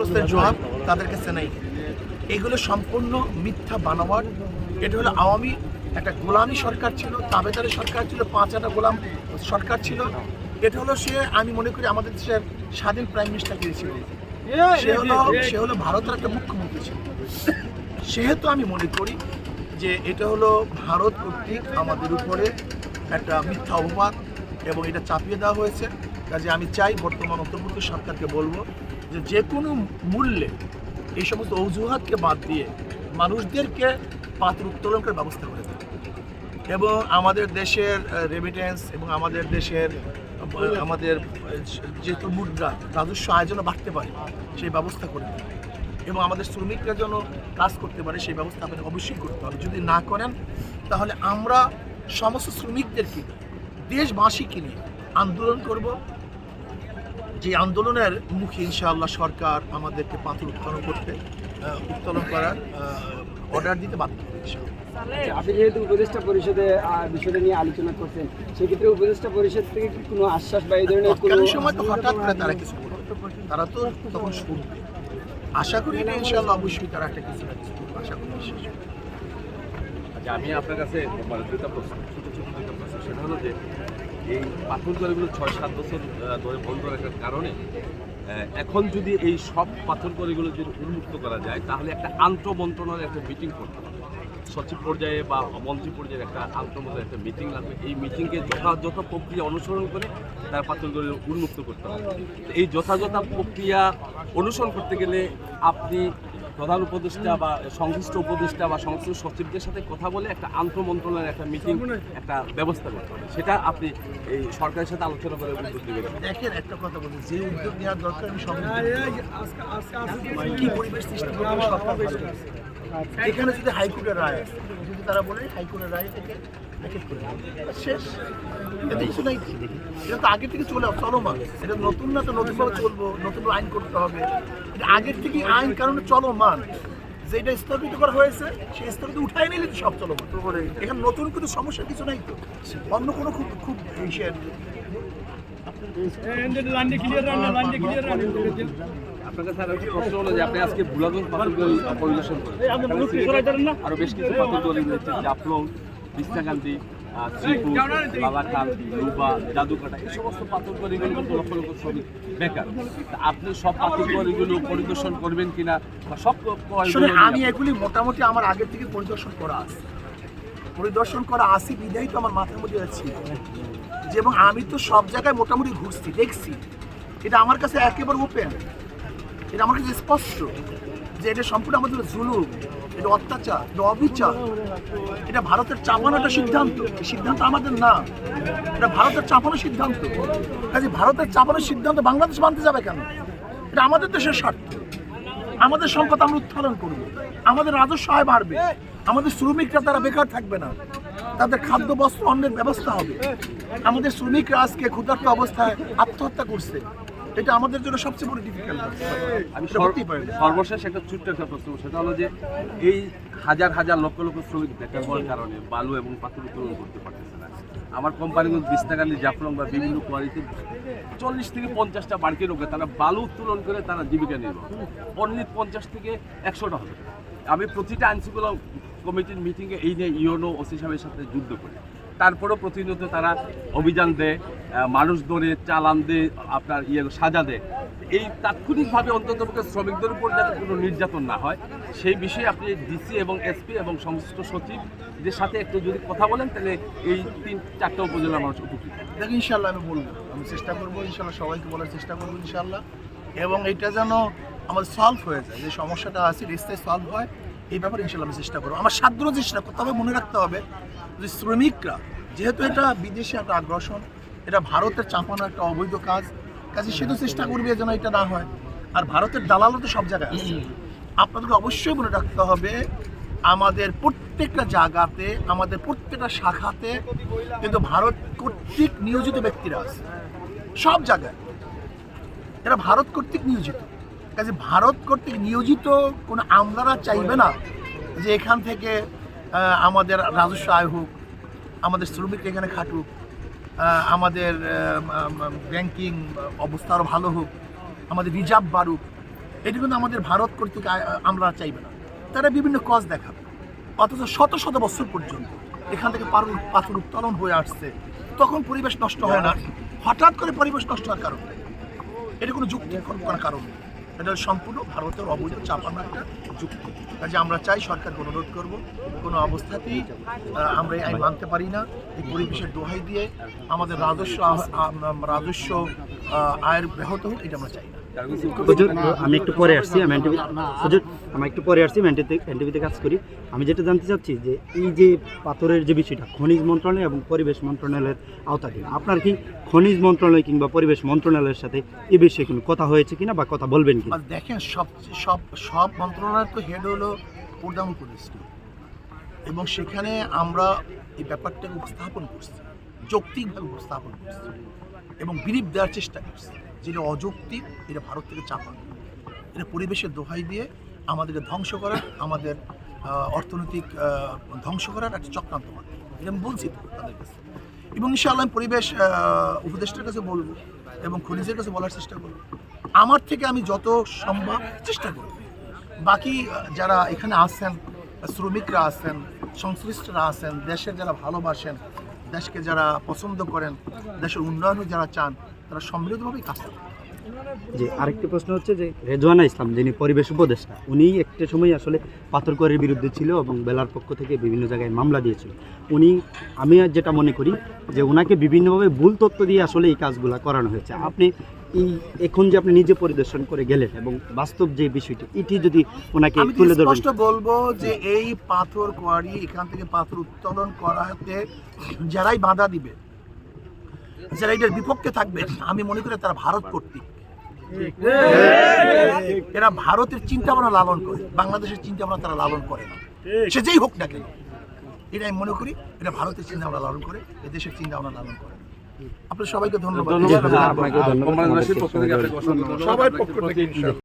ক্ষতিগ্রস্তের জবাব তাদের কাছে নেই। এগুলো সম্পূর্ণ মিথ্যা বানোয়ার এটা হলো আওয়ামী একটা গোলামী সরকার ছিল, তাবেদারি সরকার ছিল, পাঁচ একটা গোলাম সরকার ছিল। এটা হলো সে, আমি মনে করি আমাদের দেশের স্বাধীন প্রাইম মিনিস্টার ছিল সে হলো সে হলো ভারতের একটা মুখ্যমন্ত্রী ছিল। সেহেতু আমি মনে করি যে এটা হলো ভারত কর্তৃক আমাদের উপরে একটা মিথ্যা অপবাদ এবং এটা চাপিয়ে দেওয়া হয়েছে। কাজে আমি চাই বর্তমান অন্তর্বর্তী সরকারকে বলব যে যে কোনো মূল্যে এই সমস্ত অজুহাতকে বাদ দিয়ে মানুষদেরকে পাত্র উত্তোলন করার ব্যবস্থা করে দেবে এবং আমাদের দেশের রেমিটেন্স এবং আমাদের দেশের আমাদের যেহেতু মুদ্রা, রাজস্ব আয়োজনও বাড়তে পারে, সেই ব্যবস্থা করে দেবে এবং আমাদের শ্রমিকরা যেন কাজ করতে পারে, সেই ব্যবস্থা আপনাকে অবশ্যই করতে হবে। যদি না করেন, তাহলে আমরা সমস্ত শ্রমিকদেরকে, দেশবাসীকে নিয়ে আন্দোলন করব যে আন্দোলনের মুখে ইনশাআল্লাহ সরকার আমাদেরকে পাথর উত্তোলন করতে উত্তোলন করার অর্ডার দিতে বাধ্য হবে আপনি যেহেতু উপদেষ্টা পরিষদে বিষয়টা নিয়ে আলোচনা করছেন সেক্ষেত্রে উপদেষ্টা পরিষদ থেকে কি কোনো আশ্বাস বা এই ধরনের কোনো সময় তো হঠাৎ করে তারা কিছু তারা তো তখন শুনবে। আশা করি এটা ইনশাআল্লাহ অবশ্যই তারা একটা কিছু না কিছু আশা করি বিশ্বাস আচ্ছা আমি আপনার কাছে দুটা প্রশ্ন ছোটো ছোটো দুটা প্রশ্ন। সেটা হলো যে এই পাথর করিগুলো ছয় সাত বছর ধরে বন্ধ রাখার কারণে এখন যদি এই সব পাথর করিগুলো যদি উন্মুক্ত করা যায়, তাহলে একটা আন্তঃ মন্ত্রণালয়ের একটা মিটিং করতে হবে। সচিব পর্যায়ে বা মন্ত্রী পর্যায়ে একটা আন্তঃমন্ত্রণালয় একটা মিটিং লাগবে। এই মিটিংকে যথাযথ প্রক্রিয়া অনুসরণ করে, তার পাথরগুলো উন্মুক্ত করতে হবে। এই যথাযথ প্রক্রিয়া অনুসরণ করতে গেলে আপনি প্রধান উপদেষ্টা বা সংশ্লিষ্ট উপদেষ্টা বা সংশ্লিষ্ট সচিবদের সাথে কথা বলে একটা আন্তঃ মন্ত্রণালয়ের একটা মিটিং, একটা ব্যবস্থা করতে হবে। সেটা আপনি এই সরকারের সাথে আলোচনা করে উদ্যোগ দেবেন। দেখেন, একটা কথা বলি, যে উদ্যোগ নেওয়ার দরকার আমি কি পরিবেশ সৃষ্টি জানে। এখানে যদি হাইকোর্টের রায় যদি তারা বলে হাইকোর্টের রায় থেকে করে শেষ। এটা কিছু নাই। এটা তো আগে থেকে চলে চলমান। এটা নতুন না তো নতুনভাবে চলবো নতুন আইন করতে হবে। এটা আগের থেকে আইন কারণে চলমান। যেটা স্থগিত করা হয়েছে সেই স্থগিত উঠাই নিলে তো সব চলমান। এখানে নতুন কোনো সমস্যা কিছু নাই তো। অন্য কোনো খুব খুব ইসের আপনার কাছে আরও একটা প্রশ্ন হলো যে আপনি আজকে বুলাগঞ্জ পাথরগুলি পরিদর্শন করেন আরও বেশ কিছু রয়েছে জাফলং বিস্তাকান্দি শ্রীপুর বালাখাল রুবা জাদুকাটা এই সমস্ত পাথরগুলিগুলো কিন্তু লক্ষ লক্ষ শ্রমিক বেকার আপনি সব পাথরগুলিগুলো পরিদর্শন করবেন কিনা বা সব আমি এগুলি মোটামুটি আমার আগের থেকে পরিদর্শন করা আছে। পরিদর্শন করা আছে বিধাই তো আমার মাথার মধ্যে আছে যে এবং আমি তো সব জায়গায় মোটামুটি ঘুরছি দেখছি। এটা আমার কাছে একেবারে ওপেন এটা আমার কাছে স্পষ্ট। যে এটা সম্পূর্ণ আমাদের জুলুম, এটা অত্যাচার, এটা অবিচার, এটা ভারতের চাপানো একটা সিদ্ধান্ত। সিদ্ধান্ত আমাদের না। এটা ভারতের চাপানো সিদ্ধান্ত। কাজে ভারতের চাপানোর সিদ্ধান্ত বাংলাদেশ মানতে যাবে কেন? এটা আমাদের দেশের স্বার্থ। আমাদের সম্পদ আমরা উত্তোলন করব। আমাদের রাজস্ব আয় বাড়বে। আমাদের শ্রমিকরা তারা বেকার থাকবে না। তাদের খাদ্য, বস্ত্র অন্যের ব্যবস্থা হবে। আমাদের শ্রমিকরা আজকে ক্ষুধার্ত অবস্থায় আত্মহত্যা করছে। এটা আমাদের জন্য সবচেয়ে বড় ডিফিকাল্ট আমি এটা হতেই সর্বশেষ একটা ছোট্ট একটা প্রশ্ন সেটা হলো যে এই হাজার হাজার লক্ষ লক্ষ শ্রমিক বেকার হওয়ার কারণে বালু এবং পাথর উত্তোলন করতে পারতেছে না। আমার কোম্পানিগুলো বিস্তাকালি জাফলং বা বিভিন্ন কোয়ালিটি চল্লিশ থেকে পঞ্চাশটা বাড়িতে রোগে তারা বালু উত্তোলন করে তারা জীবিকা নির্বাহ অনলি পঞ্চাশ থেকে একশোটা হবে। আমি প্রতিটা আইনশৃঙ্খলা কমিটির মিটিংয়ে এই নিয়ে ইউনো ওসি সাহেবের সাথে যুদ্ধ করি। তারপরেও প্রতিনিয়ত তারা অভিযান দেয় মানুষ ধরে, চালান দেয়, আপনার ইয়ে সাজা দেয়। এই তাৎক্ষণিকভাবে অন্তত শ্রমিকদের উপর যাতে কোনো নির্যাতন না হয়, সেই বিষয়ে আপনি ডিসি এবং এসপি এবং সংশ্লিষ্ট সচিবদের সাথে একটু যদি কথা বলেন, তাহলে এই তিন, চারটা উপজেলার মানুষ উপকৃত। দেখ ইনশাল্লাহ আমি বলব, আমি চেষ্টা করব ইনশাল্লাহ সবাইকে বলার চেষ্টা করব ইনশাল্লাহ এবং এটা যেন আমাদের সলভ হয়ে যায়, যে সমস্যাটা আছে, রেস্তায় সলভ হয় এই ব্যাপারে ইনশাল্লাহ আমি চেষ্টা করব। আমার সাধ্য চেষ্টা করতে হবে মনে রাখতে হবে যে শ্রমিকরা যেহেতু এটা বিদেশে একটা আগ্রাসন এটা ভারতের চাপানো একটা অবৈধ কাজ কাজে সে তো চেষ্টা করবে যেন এটা না হয়। আর ভারতের দালালও তো সব জায়গায় আছে। আপনাদেরকে অবশ্যই মনে রাখতে হবে আমাদের প্রত্যেকটা জায়গাতে আমাদের প্রত্যেকটা শাখাতে কিন্তু ভারত কর্তৃক নিয়োজিত ব্যক্তিরা আছে। সব জায়গায়। এরা ভারত কর্তৃক নিয়োজিত। কাজে ভারত কর্তৃক নিয়োজিত কোনো আমলারা চাইবে না যে এখান থেকে আমাদের রাজস্ব আয় হোক, আমাদের শ্রমিক এখানে খাটুক আমাদের ব্যাংকিং অবস্থা আরও ভালো হোক, আমাদের রিজার্ভ বাড়ুক, এটি কিন্তু আমাদের ভারত কর্তৃক আমরা চাইবে না। তারা বিভিন্ন কজ দেখাবে। অথচ শত শত বছর পর্যন্ত এখান থেকে পাথর উত্তোলন হয়ে আসছে, তখন পরিবেশ নষ্ট হয় না। হঠাৎ করে পরিবেশ নষ্ট হওয়ার কারণ। এটা কোনো যুক্তি করার কারণ নেই। এটা সম্পূর্ণ ভারতের অবৈধ চাপানো একটা যুক্তি। কাজে আমরা চাই সরকারকে অনুরোধ করব, কোনো অবস্থাতেই আমরা এই আইন মানতে পারি না। এই পরিবেশের দোহাই দিয়ে আমাদের রাজস্ব রাজস্ব আয়ের ব্যাহত হোক এটা আমরা চাই না। হুজুর আমি একটু পরে আসছি আমি এনটিভি হুজুর আমি একটু পরে আসছি এনটিভিতে এনটিভিতে কাজ করি। আমি যেটা জানতে চাচ্ছি যে এই যে পাথরের যে বিষয়টা খনিজ মন্ত্রণালয় এবং পরিবেশ মন্ত্রণালয়ের আওতাধীন আপনার কি খনিজ মন্ত্রণালয় কিংবা পরিবেশ মন্ত্রণালয়ের সাথে এ বিষয়ে কোনো কথা হয়েছে কিনা বা কথা বলবেন কি দেখেন সব সব সব মন্ত্রণালয়ের তো হেড হলো প্রধান উপদেষ্টা এবং সেখানে আমরা এই ব্যাপারটাকে উপস্থাপন করছি, যৌক্তিকভাবে উপস্থাপন করছি এবং বিরিপ দেওয়ার চেষ্টা করছি যেটা অযৌক্তিক, এটা ভারত থেকে চাপা। এটা পরিবেশের দোহাই দিয়ে আমাদেরকে ধ্বংস করার, আমাদের অর্থনৈতিক ধ্বংস করার একটা চক্রান্ত মাত্র এটা আমি বলছি তাদের কাছে। এবং ইনশাআল্লাহ আমি পরিবেশ উপদেষ্টার কাছে বলব এবং খনিজের কাছে বলার চেষ্টা করব। আমার থেকে আমি যত সম্ভব চেষ্টা করব। বাকি যারা এখানে আসেন শ্রমিকরা আছেন, সংশ্লিষ্টরা আছেন, দেশের যারা ভালোবাসেন, দেশকে যারা পছন্দ করেন, দেশের উন্নয়নে যারা চান, তারা সম্মিলিতভাবেই কাজ করেন যে আরেকটি প্রশ্ন হচ্ছে যে রেজওয়ানা ইসলাম, যিনি পরিবেশ উপদেষ্টা উনি একটা সময় আসলে পাথরকরের বিরুদ্ধে ছিল এবং বেলার পক্ষ থেকে বিভিন্ন জায়গায় মামলা দিয়েছিল। উনি, আমি যেটা মনে করি যে ওনাকে বিভিন্নভাবে ভুল তথ্য দিয়ে আসলে এই কাজগুলো করানো হয়েছে। আপনি এই এখন যে আপনি নিজে পরিদর্শন করে গেলেন এবং বাস্তব যে বিষয়টি এটি যদি ওনাকে আমি তুলে স্পষ্ট বলব যে এই পাথর কোয়ারি এখান থেকে পাথর উত্তোলন করাতে যারাই বাধা দিবে যারা এটার বিপক্ষে থাকবে আমি মনে করি তারা ভারত কর্তৃক। এরা ভারতের চিন্তা ভাবনা লালন করে বাংলাদেশের চিন্তা ভাবনা তারা লালন করে না। সে যেই হোক না কেন এটা আমি মনে করি এটা ভারতের চিন্তা ভাবনা লালন করে এদেশের দেশের চিন্তা ভাবনা লালন করে। না। আপনাদের সবাইকে ধন্যবাদ। সবার পক্ষ থেকে